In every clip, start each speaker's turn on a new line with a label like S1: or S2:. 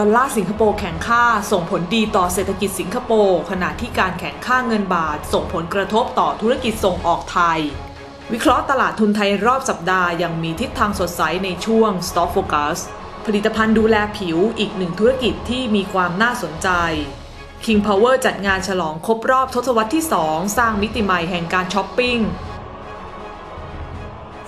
S1: อลลาร์สิงคโปร์แข็งค่า ส่งผลดีต่อเศรษฐกิจสิงคโปร์ขณะที่การแข่งค่าเงินบาท ส่งผลกระทบต่อธุรกิจส่งออกไทย วิเคราะห์ตลาดทุนไทยรอบสัปดาห์ยังมีทิศทางสดใสในช่วง Stock Focus ผลิตภัณฑ์ดูแลผิวอีกหนึ่งธุรกิจที่มีความน่าสนใจ King Power จัดงานฉลองครบรอบทศวรรษที่ 2 สร้างมิติใหม่แห่งการช้อปปิ้ง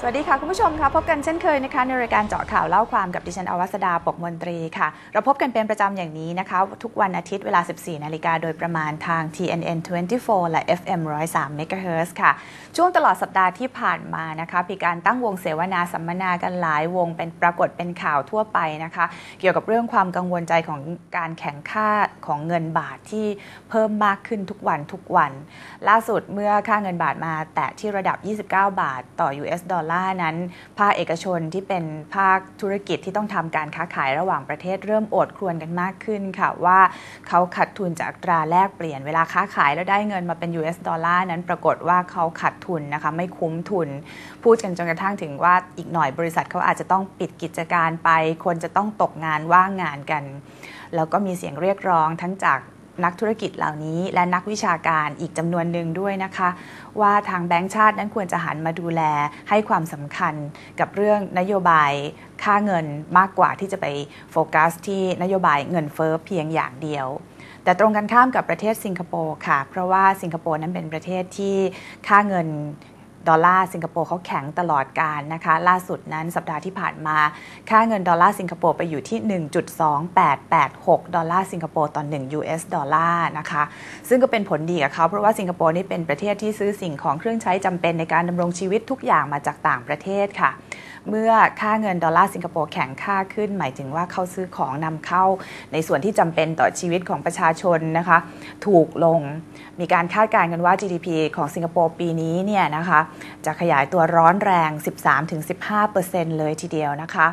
S2: สวัสดีค่ะ คุณผู้ชมค่ะพบกันเช่นเคยนะคะในรายการเจาะข่าวเล่าความกับดิฉันอวัสดาปกมนตรีค่ะ เราพบกันเป็นประจำอย่างนี้นะคะ ทุกวันอาทิตย์เวลา 14 นาฬิกาโดยประมาณทาง TNN 24 และ FM 103 MHz ค่ะ ช่วงตลอดสัปดาห์ที่ผ่านมานะคะมีการตั้งวงเสวนาสัมมนากันหลายวงเป็นปรากฏเป็นข่าวทั่วไปนะคะ เกี่ยวกับเรื่องความกังวลใจของการแข่งค่าของเงินบาทที่เพิ่มมากขึ้นทุกวันทุกวัน ล่าสุดเมื่อค่าเงินบาทมาแตะที่ระดับ 29 บาท ต่อ US ดอลลาร์นั้น ภาคเอกชนที่เป็นภาคธุรกิจที่ต้องทำการค้าขายระหว่างประเทศเริ่มโอดครวญกันมากขึ้นค่ะว่าเขาขัดทุนจากตราแลกเปลี่ยนเวลาค้าขายแล้วได้เงินมาเป็น US ดอลลาร์นั้นปรากฏว่าเขาขัดทุนนะคะไม่คุ้มทุน พูดกันจนกระทั่งถึงว่าอีกหน่อยบริษัทเขาอาจจะต้องปิดกิจการไป คนจะต้องตกงานว่างงานกัน แล้วก็มีเสียงเรียกร้องทั้งจาก นักธุรกิจเหล่านี้ และนักวิชาการอีกจำนวนหนึ่งด้วยนะคะ ว่าทางแบงก์ชาตินั้นควรจะหันมาดูแลให้ความสำคัญกับเรื่องนโยบายค่าเงินมากกว่าที่จะไปโฟกัสที่นโยบายเงินเฟ้อเพียงอย่างเดียวแต่ตรงกันข้ามกับประเทศสิงคโปร์ค่ะ เพราะว่าสิงคโปร์นั้นเป็นประเทศที่ค่าเงิน ดอลลาร์สิงคโปร์เขาแข็งตลอดการนะคะล่าสุดนั้นสัปดาห์ที่ผ่านมา ค่าเงินดอลลาร์สิงคโปร์ไปอยู่ที่ 1.2886 ดอลลาร์สิงคโปร์ต่อ1 US ดอลลาร์นะคะซึ่งก็เป็นผลดีกับเขาเพราะว่าสิงคโปร์นี่เป็นประเทศที่ซื้อสิ่งของเครื่องใช้จำเป็นในการดำรงชีวิตทุกอย่างมาจากต่างประเทศค่ะ เมื่อค่าเงินดอลลาร์สิงคโปร์แข็งค่าขึ้น หมายถึงว่าเขาซื้อของนำเข้า ในส่วนที่จำเป็นต่อชีวิตของประชาชนนะคะถูกลงมีการคาดการณ์กันว่า GDP ของสิงคโปร์ปีนี้เนี่ยนะคะจะขยายตัวร้อนแรง 13-15%เลยทีเดียวนะคะ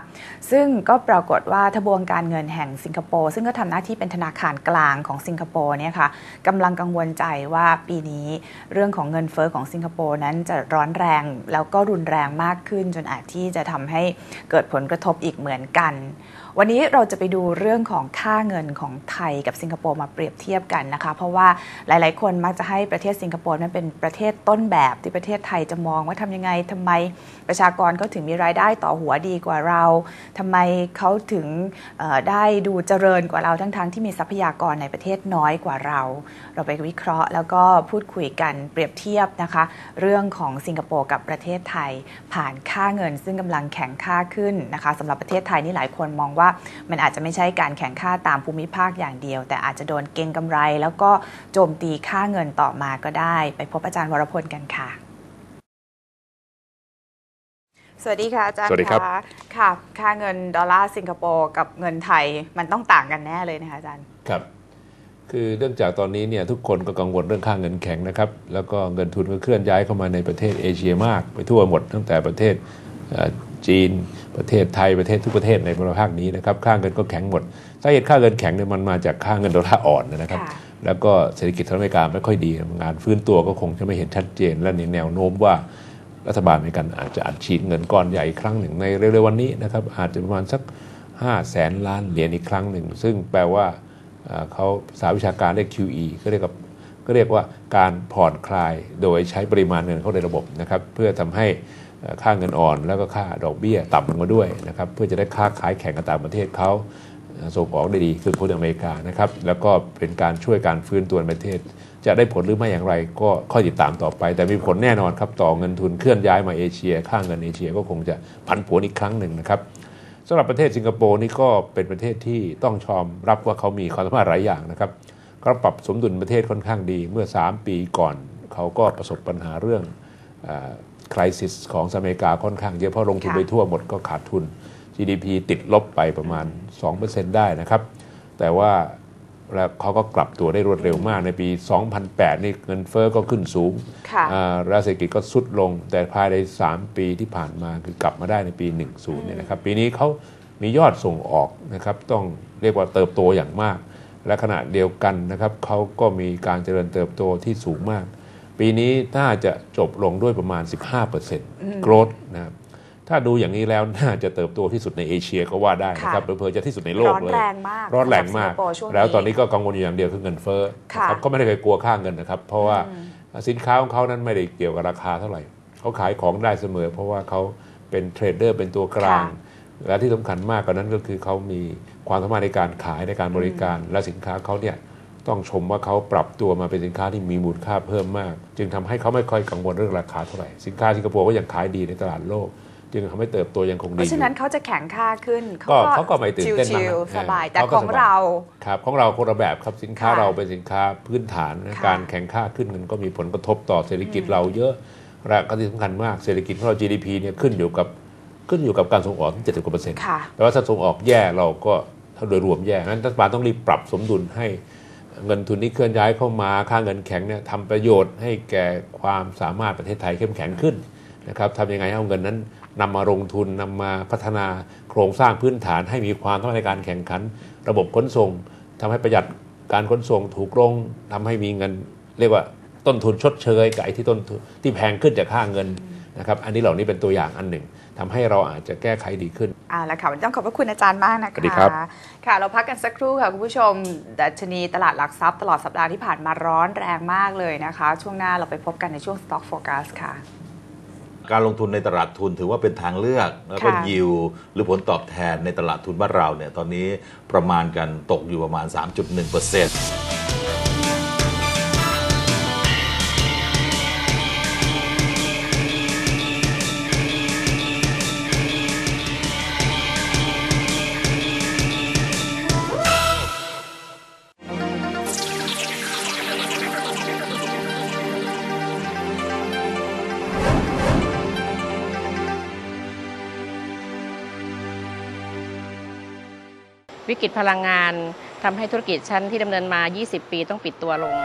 S2: ซึ่งก็ปรากฏว่าทบวงการเงินแห่งสิงคโปร์ซึ่งก็ทำหน้าที่เป็นธนาคารกลางของสิงคโปร์เนี่ยค่ะกำลังกังวลใจว่าปีนี้เรื่องของเงินเฟอ้อของสิงคโปร์นั้นจะร้อนแรง แล้วก็รุนแรงมากขึ้นจนอาจที่ที่จะทำให้เกิดผลกระทบอีกเหมือนกันวันนี้เราจะไปดูเรื่องของค่าเงินของไทยกับสิงคโปร์มาเปรียบเทียบกันนะคะ เพราะว่าหลายๆ คนมักจะให้ประเทศสิงคโปร์นั้นเป็นประเทศต้นแบบที่ประเทศไทยจะมองว่าทำยังไงทำไมประชากรเขาถึงมีรายได้ต่อหัวดีกว่าเราทำไมเขาถึงได้ดูเจริญกว่าเราทั้งๆทที่มีทรัพยากรในประเทศน้อยกว่าเรา เราไปวิเคราะห์ แล้วก็พูดคุยกันเปรียบเทียบนะคะ เรื่องของสิงคโปร์กับประเทศไทย ผ่านค่าเงินซึ่งกำลังแข่งค่าขึ้นนะคะสำหรับประเทศไทยนี่หลายคนมองว่ามันอาจจะไม่ใช่การแข่งค่าตามภูมิภาคอย่างเดียว แต่อาจจะโดนเก็งกำไร แล้วก็โจมตีค่าเงินต่อมาก็ได้ ไปพบอาจารย์วรพลกันค่ะ สวัสดีค่ะอาจารย์
S3: สวัสดีครับะ
S2: ค่ะ ค่าเงินดอลลาร์สิงคโปร์กับเงินไทยมันต้องต่างกันแน่เลยนะคะอาจารย์
S3: ครับคือเนื่องจากตอนนี้เนี่ยทุกคนก็กังวลเรื่องค่าเงินแข็งนะครับ แล้วก็เงินทุนก็เคลื่อนย้ายเข้ามาในประเทศเอเชียมาก ไปทั่วหมดตั้งแต่ประเทศเอ่อ จีน ประเทศไทยประเทศทุกประเทศในภูมิภาคนี้นะครับค่าเงินก็แข็งหมดสาเหตุค่าเงินแข็งเนี่ยมันมาจากค่าเงินดอลลาร์อ่อนนะครับ
S2: ค่ะ
S3: แล้วก็เศรษฐกิจสหรัฐอเมริกาไม่ค่อยดีงานฟื้นตัวก็คงจะไม่เห็นชัดเจน และในแนวโน้มว่ารัฐบาลอเมริกันอาจจะอัดฉีดเงินก้อนใหญ่อีกครั้งหนึ่งในเร็วๆวันนี้นะครับอาจจะประมาณสัก5แสนล้านเหรียญอีกครั้งหนึ่ง ซึ่งแปลว่าเอ่อเขาสาวิชาการเรียก QE ก็เรียกกับก็เรียกว่าการผ่อนคลายโดยใช้ปริมาณเงินเข้าในระบบนะครับเพื่อทำให้เอ่อ ค่าเงินอ่อนแล้วก็ค่าดอกเบี้ยต่ำลงมาด้วยนะครับเพื่อจะได้ค้าขายแข่งกับต่างประเทศเขาส่งออกได้ดีคือคนอเมริกานะครับแล้วก็เป็นการช่วยการฟื้นตัวประเทศ จะได้ผลหรือไม่อย่างไร ก็ค่อยติดตามต่อไป แต่มีผลแน่นอนครับต่อเงินทุนเคลื่อนย้ายมาเอเชีย ค่าเงินเอเชียก็คงจะผันผวนอีกครั้งหนึ่งนะครับสำหรับประเทศสิงคโปร์นี่ก็เป็นประเทศที่ต้องชอมรับว่าเขามีความสามารถหลายอย่างนะครับเขาปรับสมดุลประเทศค่อนข้างดีเมื่อ 3 ปีก่อน เขาก็ประสบปัญหาเรื่อง คริสิสของสหรัฐอเมริกาค่อนข้างเยอะเพราะลงทุน
S2: ค่ะ
S3: ไปทั่วหมดก็ขาดทุน GDP ติดลบไปประมาณ 2%ได้นะครับ แต่ว่าแล้วเขาก็กลับตัวได้รวดเร็วมากในปี 2008 นี่เงินเฟ้อก็ขึ้นสูง
S2: ค่ะ
S3: อ่าแล้วเศรษฐกิจก็สุดลง แต่ภายใน 3 ปีที่ผ่านมาคือกลับมาได้ในปี 10 เนี่ยนะครับ ปีนี้เขามียอดส่งออกนะครับ ต้องเรียกว่าเติบโตอย่างมาก และขณะเดียวกันนะครับเขาก็มีการเจริญเติบโตที่สูงมาก ปีนี้น่าจะจบลงด้วยประมาณ 15%โกรดนะครับถ้าดูอย่างนี้แล้วน่าจะเติบโตที่สุดในเอเชียก็ว่าได้นะครับ
S2: ค่ะ
S3: เผลอๆจะที่สุดในโลก
S2: ร้อน
S3: เลย
S2: แรงมาก
S3: ร้อนแรงมาก
S2: สำหบสิงคโปร์ช่วง
S3: แล้วตอนนี้ก็กังวลอยู่อย่างเดียวคือเงินเฟ้อ
S2: ค่ะ
S3: นะครับก็ไม่ได้เคยกลัวค่าเงินนะครับ เพราะว่าสินค้าของเขานั้นไม่ได้เกี่ยวกับราคาเท่าไหร่เขาขายของได้เสมอ เพราะว่าเขาเป็นเทรดเดอร์เป็นตัวกลาง และที่สำคัญมากกว่านั้นก็คือเขามีความสามารถในการขายในการบริการ และสินค้าเขาเนี่ย ต้องชมว่าเขาปรับตัวมาเป็นสินค้าที่มีมูลค่าเพิ่มมาก จึงทำให้เขาไม่ค่อยกังวลเรื่องราคาเท่าไหร่สินค้าสิงคโปร์ก็ยังขายดีในตลาดโลกจึงทำให้เติบโตยังคง
S2: เพ
S3: ดีอ
S2: ราะฉะ
S3: ยู่
S2: นั้นเขาจะแข็งค่าขึ้น
S3: ก็เขาก็ไม่ตื่นเต้นมาก
S2: ชิล
S3: นะ
S2: ๆสบาย
S3: เออ
S2: แต่
S3: เขาก็
S2: ของ
S3: สบาย
S2: เรา
S3: ครับของเราคนละแบบครับสินค้า
S2: ค่ะ
S3: เราเป็นสินค้าพื้นฐานนะ
S2: ค่ะ
S3: การแข่งค่าขึ้นเงินก็มีผลกระทบต่อเศรษฐกิจเราเยอะและก็ที่สำคัญมากเศรษฐกิจของเรา GDP เนี่ยขึ้นอยู่กับขึ้นอยู่กับการส่งออกที่70กว่าเปอร์เซ็นต์
S2: ค่ะ
S3: แต่ว่าถ้าส่งออกแย่เราก็ถ้าโดยรวมแย่นั้นรัฐบาลต้องรีบปรับสมดุลให้ เงินทุนที่เคลื่อนย้ายเข้ามาค่าเงินแข็งเนี่ยทำประโยชน์ให้แก่ความสามารถประเทศไทยเข้มแข็งขึ้นนะครับทำยังไงให้เอาเงินนั้นนำมาลงทุนนำมาพัฒนาโครงสร้างพื้นฐานให้มีความต้องการในการแข่งขัน ระบบขนส่งทำให้ประหยัดการขนส่งถูกลงทำให้มีเงิน เรียกว่าต้นทุนชดเชยกับไอ้ที่ต้นที่แพงขึ้นจากค่าเงินนะครับ อันนี้เหล่านี้เป็นตัวอย่างอันหนึ่ง ทำให้เราอาจจะแก้ไขดีขึ้น
S2: เอาละค่ะวันนี้ต้องขอบพระคุณอาจารย์มากนะคะ
S3: สวัสดีครับ
S2: ค่ะ เราพักกันสักครู่ค่ะคุณผู้ชมดัชนีตลาดหลักทรัพย์ตลอดสัปดาห์ที่ผ่านมาร้อนแรงมากเลยนะคะ ช่วงหน้าเราไปพบกันในช่วง Stock Focus ค่ะ
S4: การลงทุนในตลาดทุนถือว่าเป็นทางเลือก แล้วก็
S2: ค่ะ
S4: ยิวหรือผลตอบแทนในตลาดทุนบ้านเราเนี่ยตอนนี้ประมาณกันตกอยู่ประมาณ 3.1%เปอร์เซ็นต์
S5: วิกฤตพลังงานทำให้ธุรกิจชั้นที่ดำเนินมา 20 ปีต้องปิดตัวลง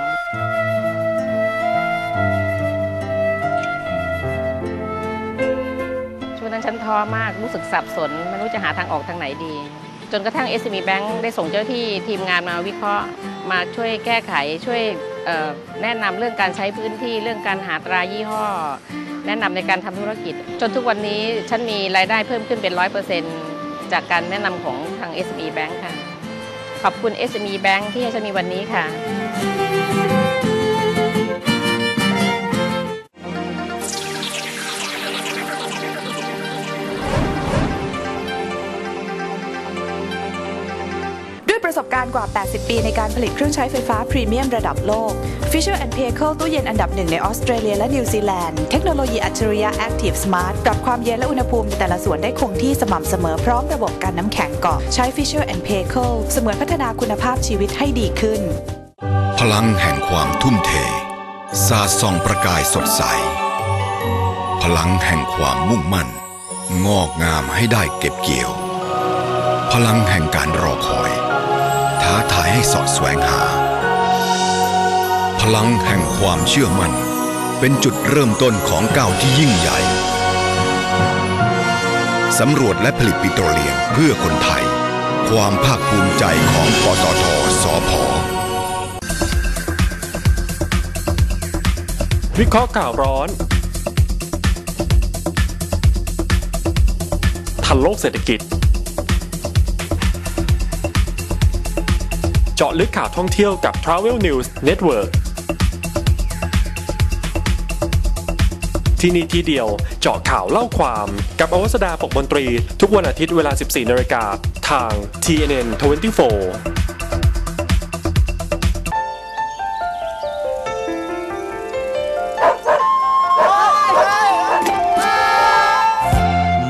S5: ช่วงนั้นฉันท้อมากรู้สึกสับสน ไม่รู้จะหาทางออกทางไหนดี จนกระทั่ง SME Bank ได้ส่งเจ้าหน้าที่ทีมงานมาวิเคราะห์มาช่วยแก้ไขช่วยแนะนำเรื่องการใช้พื้นที่เรื่องการหาตรายี่ห้อ แนะนำในการทำธุรกิจ จนทุกวันนี้ฉันมีรายได้เพิ่มขึ้นเป็น100% จากการแนะนำของทาง SME Bank ค่ะ ขอบคุณ SME Bank ที่ให้ฉันมีวันนี้ค่ะ
S2: ประสบการณ์กว่า 80 ปีในการผลิตเครื่องใช้ไฟฟ้าพรีเมียมระดับโลก Fisher p a y c e ตู้เย็นอันดับหนึ่งในออสเตรเลียและนิวซีแลนด์ เทคโนโลยีอัจฉริยะ Active Smart ปรับความเย็นและอุณหภูมิในแต่ละส่วนได้คงที่สม่ำเสมอพร้อมระบบการน้ำแข็งเกาะใช้ Fisher p a y c e เสมือนพัฒนาคุณภาพชีวิตให้ดีขึ้น
S6: พลังแห่งความทุ่มเทสาส่องประกายสดใส พลังแห่งความมุ่งมั่น งอกงามให้ได้เก็บเกี่ยว พลังแห่งการรอคอย ท้าทายให้สอดแสวงหา พลังแห่งความเชื่อมั่น เป็นจุดเริ่มต้นของก้าวที่ยิ่งใหญ่สำรวจและผลิตปิโตรเลียมเพื่อคนไทย ความภาคภูมิใจของปตทสพ
S7: วิเคราะห์ข่าวร้อน ทันโลกเศรษฐกิจาะลึกข่าวท่องเที่ยวกับ Travel News Network ที่นี่ที่เดียวเจาะข่าวเล่าความ กับอวสดาปกมนตรี ทุกวันอาทิตย์เวลา 14นาฬิกาทาง TNN 24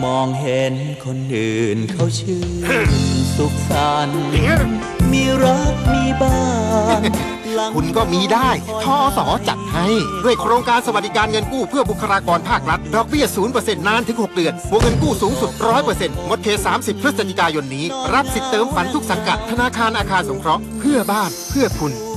S8: มองเห็นคนอื่นเขาชื่นสุขสันต์มี รักมีบ้านหลัง
S9: คุณก็มีได้ทอสอจัดให้ ด้วยโครงการสวัสดิการเงินกู้เพื่อบุคลากรภาครัฐ ดอกเบี้ย 0%นานถึง 6 เดือนวงเงินกู้สูงสุด 100%หมดเขต30 พฤศจิกายนนี้ รับสิทธิ์เติมฝันทุกสังกัด ธนาคารอาคารสงเคราะห์ เพื่อบ้านเพื่อคุณ